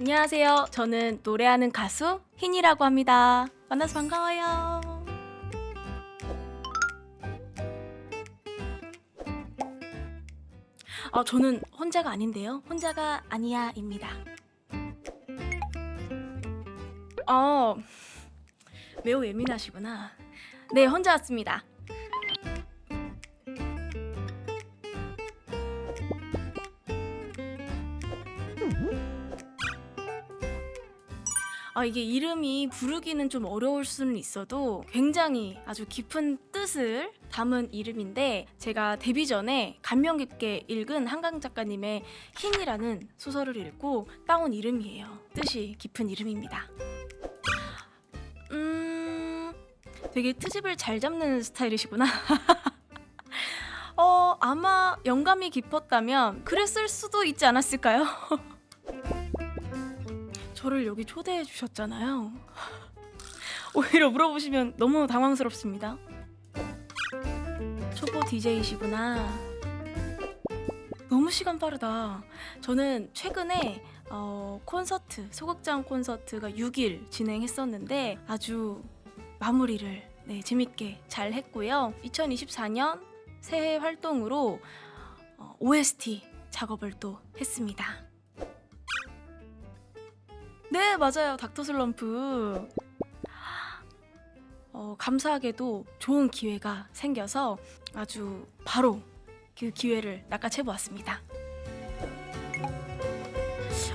안녕하세요. 저는 노래하는 가수 흰이라고 합니다. 만나서 반가워요. 아, 저는 혼자가 아닌데요. 혼자가 아니야입니다. 어, 매우 예민하시구나. 네, 혼자 왔습니다. 아, 이게 이름이 부르기는 좀 어려울 수는 있어도 굉장히 아주 깊은 뜻을 담은 이름인데 제가 데뷔 전에 감명 깊게 읽은 한강 작가님의 흰이라는 소설을 읽고 따온 이름이에요. 뜻이 깊은 이름입니다. 음, 되게 트집을 잘 잡는 스타일이시구나. 어, 아마 영감이 깊었다면 그랬을 수도 있지 않았을까요? 저를 여기 초대해 주셨잖아요. 오히려 물어보시면 너무 당황스럽습니다. 초보 DJ이시구나. 너무 시간 빠르다. 저는 최근에 어, 콘서트, 소극장 콘서트가 6일 진행했었는데 아주 마무리를 네, 재밌게 잘 했고요. 2024년 새해 활동으로 어, OST 작업을 또 했습니다. 네, 맞아요. 닥터 슬럼프. 어, 감사하게도 좋은 기회가 생겨서 아주 바로 그 기회를 낚아채 보았습니다.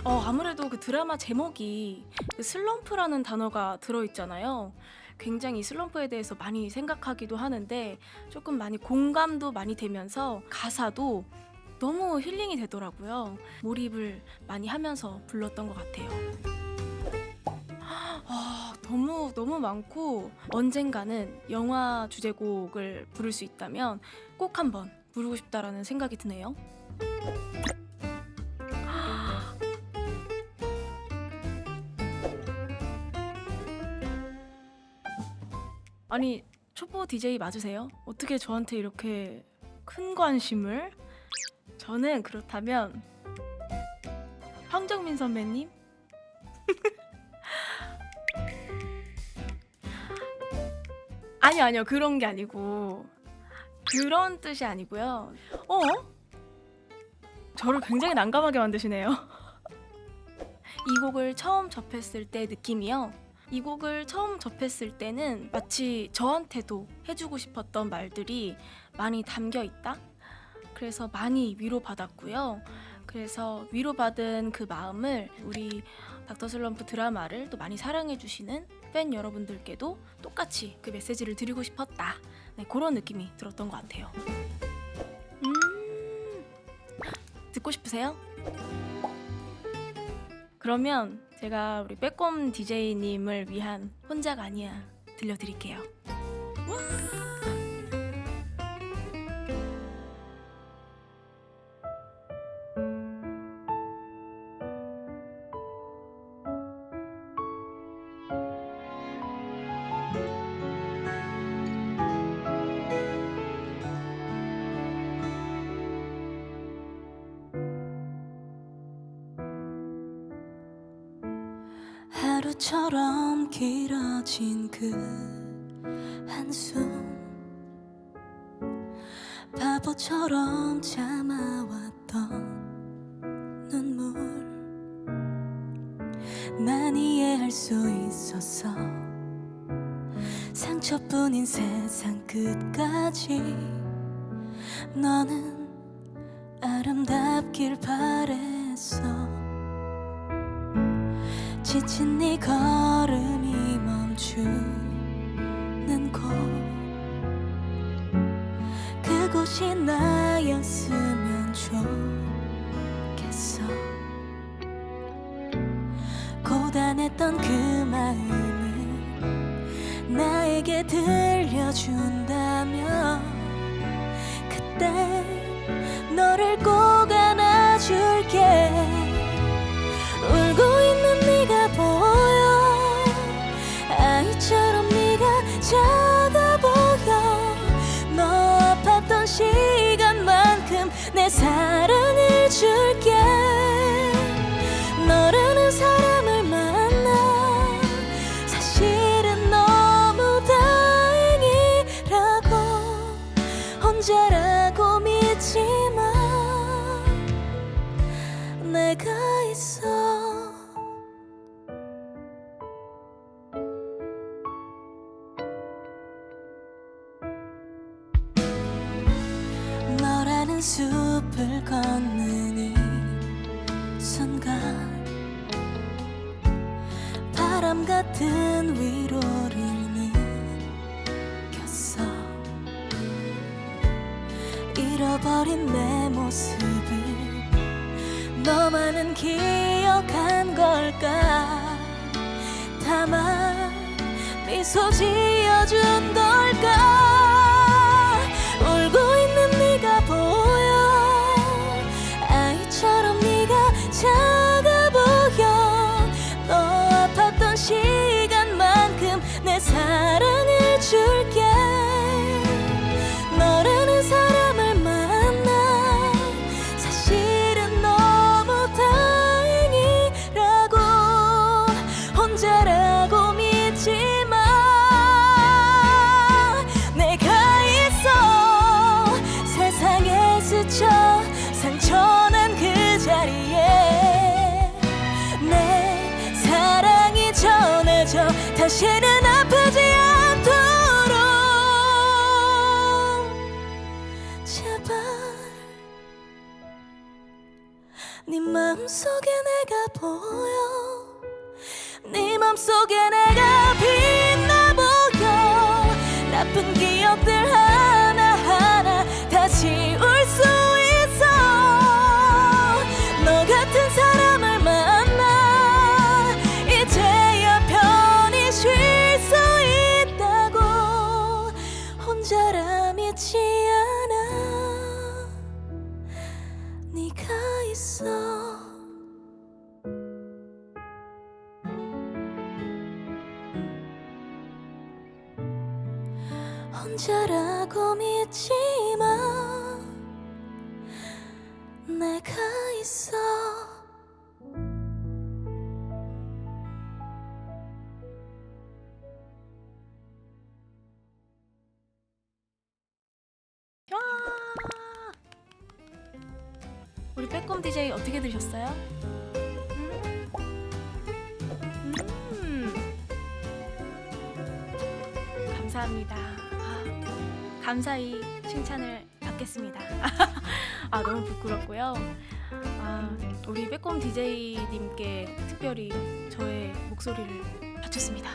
어, 아무래도 그 드라마 제목이 그 슬럼프라는 단어가 들어 있잖아요. 굉장히 슬럼프에 대해서 많이 생각하기도 하는데 조금 많이 공감도 많이 되면서 가사도 너무 힐링이 되더라고요. 몰입을 많이 하면서 불렀던 것 같아요. 아, 너무 너무 많고 언젠가는 영화 주제곡을 부를 수 있다면 꼭 한번 부르고 싶다라는 생각이 드네요. 아니 초보 DJ 맞으세요? 어떻게 저한테 이렇게 큰 관심을? 저는 그렇다면 황정민 선배님 아니요 아니요 그런 게 아니고 그런 뜻이 아니고요. 어? 저를 굉장히 난감하게 만드시네요. 이 곡을 처음 접했을 때 느낌이요. 이 곡을 처음 접했을 때는 마치 저한테도 해주고 싶었던 말들이 많이 담겨 있다. 그래서 많이 위로받았고요. 그래서 위로받은 그 마음을 우리 닥터 슬럼프 드라마를 또 많이 사랑해주시는 팬 여러분들께도 똑같이 그 메시지를 드리고 싶었다. 네, 그런 느낌이 들었던 것 같아요. 음, 듣고 싶으세요? 그러면 제가 우리 빼꼼 DJ님을 위한 혼자가 아니야 들려드릴게요. 하루처럼 길어진 그 한숨. 바보처럼 참아왔던 눈물. 난 이해할 수 있었어 상처뿐인 세상 끝까지 너는 아름답길 바랬어 지친 네 걸음이 멈추는 곳. 그곳이 나였으면 좋겠어. 고단했던 그 마음을 나에게 들려준다 같은 위로를 느꼈어. 잃어버린 내 모습을 너만은 기억한 걸까? 다만 미소 지어준 걸까 다시는 아프지 않도록. 제발. 네 맘속에 내가 보여. 네 맘속에 내가 빛 어떻게 들으셨어요? 음. 감사합니다. 아, 감사히 칭찬을 받겠습니다. 아 너무 부끄럽고요. 아 우리 빼꼼 DJ님께 특별히 저의 목소리를 바쳤습니다.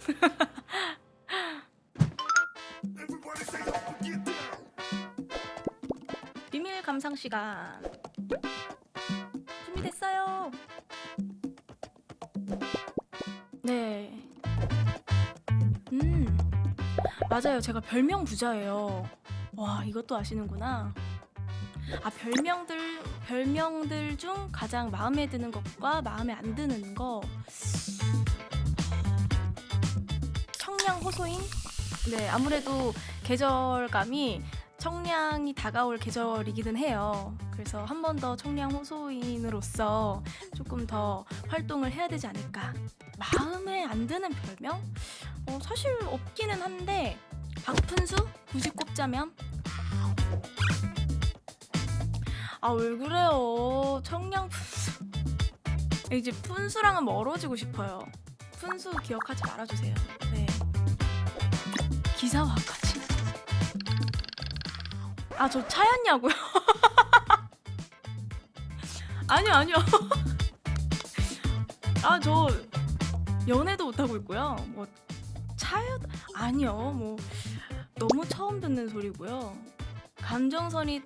비밀 감상 시간 준비됐어요. 네. 맞아요. 제가 별명 부자예요. 와 이것도 아시는구나. 아 별명들 별명들 중 가장 마음에 드는 것과 마음에 안 드는 거 청량 호소인? 네 아무래도 계절감이 청량이 다가올 계절이기는 해요. 그래서 한 번 더 청량 호소인으로서 조금 더 활동을 해야 되지 않을까. 마음에 안 드는 별명? 어, 사실 없기는 한데 박푼수 굳이 꼽자면? 아 왜 그래요? 청량 푼수 이제 푼수랑은 멀어지고 싶어요. 푼수 기억하지 말아주세요. 네. 기사화까지 아 저 차였냐고요? 아니요 아니요. 아 저 연애도 못하고 있고요. 뭐 아니요 뭐 너무 처음 듣는 소리고요 감정선이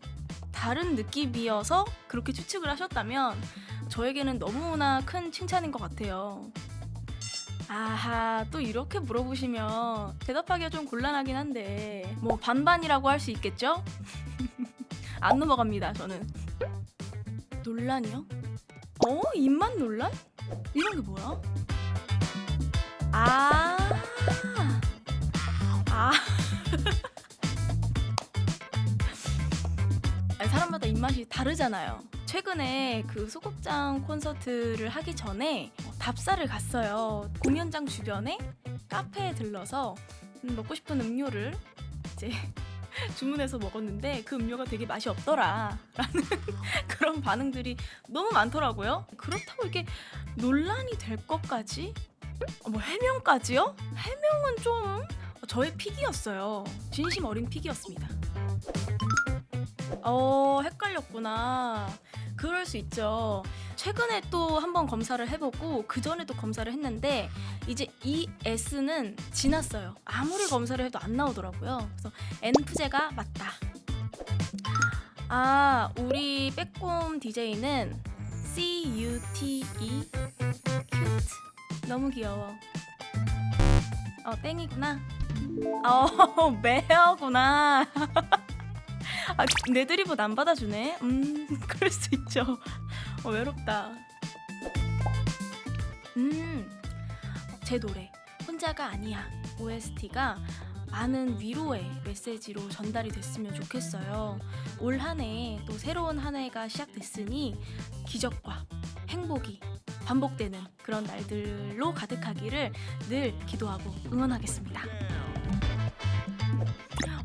다른 느낌이어서 그렇게 추측을 하셨다면 저에게는 너무나 큰 칭찬인 것 같아요. 아하 또 이렇게 물어보시면 대답하기가 좀 곤란하긴 한데 뭐 반반이라고 할 수 있겠죠? 안 넘어갑니다 저는 논란이요? 어? 입맛 논란? 이런 게 뭐야? 아, 아. 사람마다 입맛이 다르잖아요. 최근에 그 소극장 콘서트를 하기 전에 어, 답사를 갔어요. 공연장 주변에 카페에 들러서 음, 먹고 싶은 음료를 이제 주문해서 먹었는데 그 음료가 되게 맛이 없더라 라는 그런 반응들이 너무 많더라고요. 그렇다고 이게 논란이 될 것까지 어, 뭐 해명까지요? 해명은 좀 저의 픽이었어요. 진심 어린 픽이었습니다. 어, 헷갈렸구나. 그럴 수 있죠. 최근에 또 한 번 검사를 해보고 그 전에도 검사를 했는데 이제 이 S는 지났어요. 아무리 검사를 해도 안 나오더라고요. 그래서 N프제가 맞다. 아, 우리 빼꼼 DJ는 C U T E cute 너무 귀여워. 어 땡이구나. 어 매어구나. 아, 내 드리블 안 받아주네. 음, 그럴 수 있죠. 어, 외롭다. 음, 제 노래 혼자가 아니야 OST가 많은 위로의 메시지로 전달이 됐으면 좋겠어요. 올 한 해 또 새로운 한 해가 시작됐으니 기적과 행복이 반복되는 그런 날들로 가득하기를 늘 기도하고 응원하겠습니다.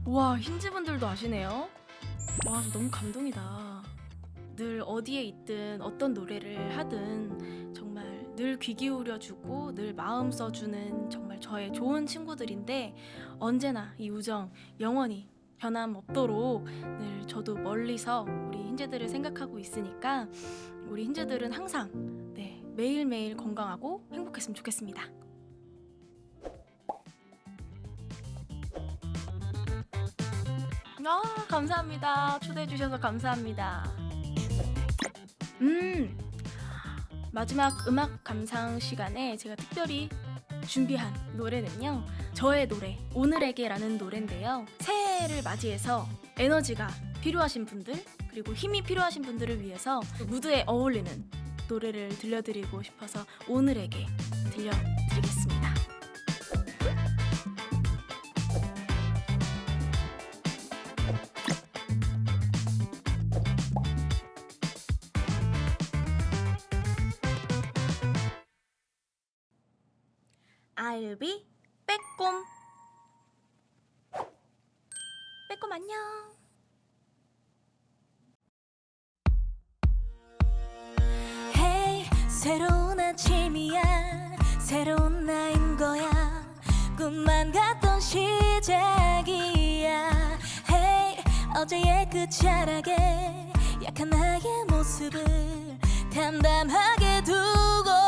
와 힌즈분들도 아시네요. 와, 저 너무 감동이다. 늘 어디에 있든 어떤 노래를 하든 정말 늘 귀 기울여 주고 늘 마음 써 주는 정말 저의 좋은 친구들인데 언제나 이 우정 영원히 변함없도록 늘 저도 멀리서 우리 hin즈들을 생각하고 있으니까 우리 hin즈들은 항상 네, 매일매일 건강하고 행복했으면 좋겠습니다. 아, 감사합니다. 초대해 주셔서 감사합니다. 음. 마지막 음악 감상 시간에 제가 특별히 준비한 노래는요. 저의 노래 오늘에게라는 노래인데요. 새해를 맞이해서 에너지가 필요하신 분들 그리고 힘이 필요하신 분들을 위해서 무드에 어울리는 노래를 들려드리고 싶어서 오늘에게 들려드리겠습니다. 아유비 빼꼼 빼꼼 안녕 새로운 아침이야. 새로운 나인 거야. 꿈만 같던 시작이야. Hey 어제의 그 차라게 약한 나의 모습을 담담하게 두고